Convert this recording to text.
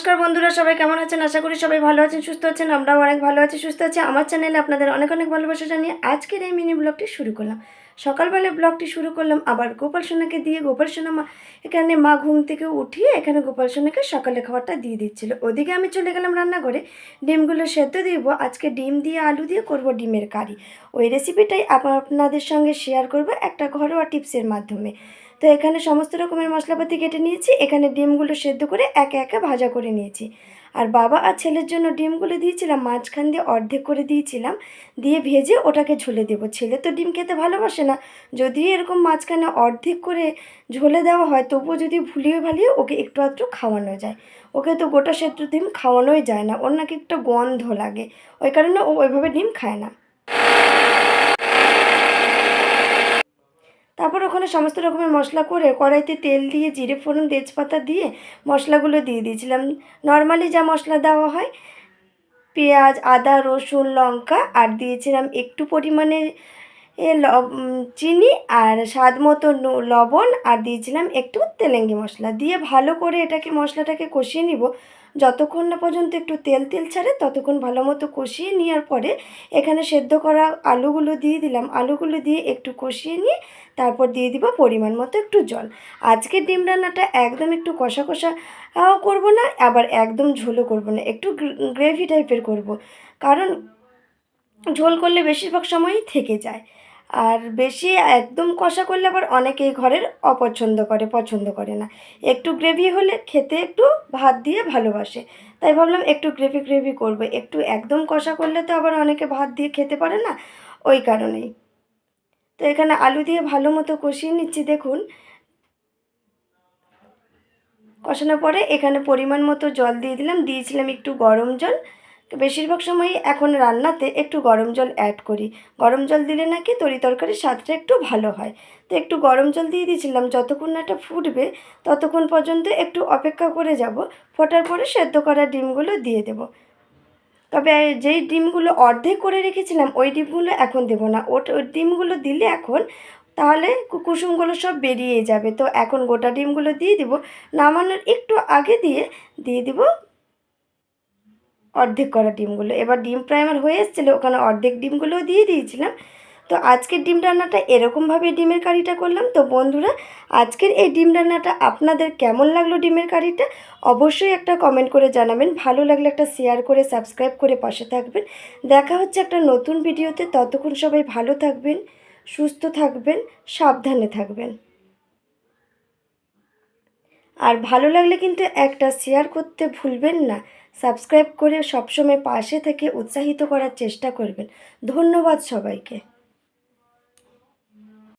নমস্কার বন্ধুরা, সবাই কেমন আছেন? আশা করি সবাই ভালো আছেন, সুস্থ আছেন, আমরাও অনেক ভালো আছি, সুস্থ আছি। আমার চ্যানেলে আপনাদের অনেক অনেক ভালোবাসা জানিয়ে আজকের এই মিনি ব্লগটি শুরু করলাম। সকালবেলা ব্লগটি শুরু করলাম, আবার গোপাল সোনাকে দিয়ে গোপাল সোনা মা এখানে মা ঘুম থেকে উঠিয়ে এখানে গোপাল সোনাকে সকালে খাবারটা দিয়ে দিচ্ছিল। ওদিকে আমি চলে গেলাম রান্নাঘরে, ডিমগুলো সেদ্ধ দিব আজকে ডিম দিয়ে আলু দিয়ে করব ডিমের কারি। ওই রেসিপিটাই আপনাদের সঙ্গে শেয়ার করব একটা ঘরোয়া টিপসের মাধ্যমে। তো এখানে সমস্ত রকমের মশলাপাতি কেটে নিয়েছি। এখানে ডিমগুলো সেদ্ধ করে একে একে ভাজা করে নিয়েছি। আর বাবা আর ছেলের জন্য ডিমগুলো দিয়েছিলাম, মাঝখান দিয়ে অর্ধেক করে দিয়েছিলাম। দিয়ে ভেজে ওটাকে ঝোলে দেবো। ছেলে তো ডিম খেতে ভালোবাসে না। যদি এরকম মাঝখানে অর্ধেক করে ঝোলে দেওয়া হয়, তবুও যদি ভুলিয়ে ভালিয়ে ওকে একটু আধটু খাওয়ানো যায়। ওকে তো গোটা সেদ্ধ ডিম খাওয়ানোই যায় না। ওর নাকি একটা গন্ধ লাগে। ওই কারণে ও ওইভাবে ডিম খায় না। তারপর ওখানে সমস্ত রকমের মশলা করে কড়াইতে তেল দিয়ে, জিরে ফোড়ন, তেজপাতা দিয়ে মশলাগুলো দিয়ে দিয়েছিলাম। নর্মালি যা মশলা দেওয়া হয়, পেঁয়াজ, আদা, রসুন, লঙ্কা, আর দিয়েছিলাম একটু পরিমাণে চিনি আর স্বাদ মতো লবণ, আর দিয়েছিলাম একটু তেলেঙ্গি মশলা। দিয়ে ভালো করে এটাকে, মশলাটাকে কষিয়ে নিব। যতক্ষণ না পর্যন্ত একটু তেল তেল ছাড়ে, ততক্ষণ ভালো মতো কষিয়ে নেওয়ার পরে এখানে সেদ্ধ করা আলুগুলো দিয়ে দিলাম। আলুগুলো দিয়ে একটু কষিয়ে নিয়ে তারপর দিয়ে দিব পরিমাণ মতো একটু জল। আজকের ডিম রান্নাটা একদম একটু কষা কষা করব না, আবার একদম ঝোলও করব না। একটু গ্রেভি টাইপের করব। কারণ ঝোল করলে বেশিরভাগ সময়ই থেকে যায়। আর বেশি একদম কষা করলে আবার অনেকেই ঘরের অপছন্দ করে, পছন্দ করে না। একটু গ্রেভি হলে খেতে একটু ভাত দিয়ে ভালোবাসে। তাই ভাবলাম একটু গ্রেভি গ্রেভি করব। একটু একদম কষা করলে তো আবার অনেকে ভাত দিয়ে খেতে পারে না, ওই কারণেই। তো এখানে আলু দিয়ে ভালো মতো কষিয়ে নিচ্ছি, দেখুন। কষানোর পরে এখানে পরিমাণ মতো জল দিয়ে দিলাম। দিয়েছিলাম একটু গরম জল। বেশিরভাগ সময় এখন রান্নাতে একটু গরম জল অ্যাড করি। গরম জল দিলে নাকি তরি তরকারির স্বাদটা একটু ভালো হয়। তো একটু গরম জল দিয়ে দিয়েছিলাম, যতক্ষণ না এটা ফুটবে ততক্ষণ পর্যন্ত একটু অপেক্ষা করে যাব। ফোটার পরে সেদ্ধ করা ডিমগুলো দিয়ে দেবো। তবে যেই ডিমগুলো অর্ধেক করে রেখেছিলাম, ওই ডিমগুলো এখন দেবো না। ওই ডিমগুলো দিলে এখন তাহলে কুসুমগুলো সব বেরিয়ে যাবে। তো এখন গোটা ডিমগুলো দিয়ে দিব। নামানোর একটু আগে দিয়ে দিয়ে দিব অর্ধেক করা ডিমগুলো। এবার ডিম প্রায় আমার হয়ে এসেছিল, ওখানে অর্ধেক ডিমগুলোও দিয়ে দিয়েছিলাম। তো আজকের ডিম রান্নাটা এরকমভাবে ডিমের কারিটা করলাম। তো বন্ধুরা, আজকের এই ডিম রান্নাটা আপনাদের কেমন লাগল ডিমের কারিটা? অবশ্যই একটা কমেন্ট করে জানাবেন। ভালো লাগলে একটা শেয়ার করে সাবস্ক্রাইব করে পাশে থাকবেন। দেখা হচ্ছে একটা নতুন ভিডিওতে ততক্ষণ সবাই ভালো থাকবেন, সুস্থ থাকবেন, সাবধানে থাকবেন। আর ভালো লাগলে কিন্তু একটা শেয়ার করতে ভুলবেন না। সাবস্ক্রাইব করে সবসময় পাশে থেকে উৎসাহিত করার চেষ্টা করবেন। ধন্যবাদ সবাইকে।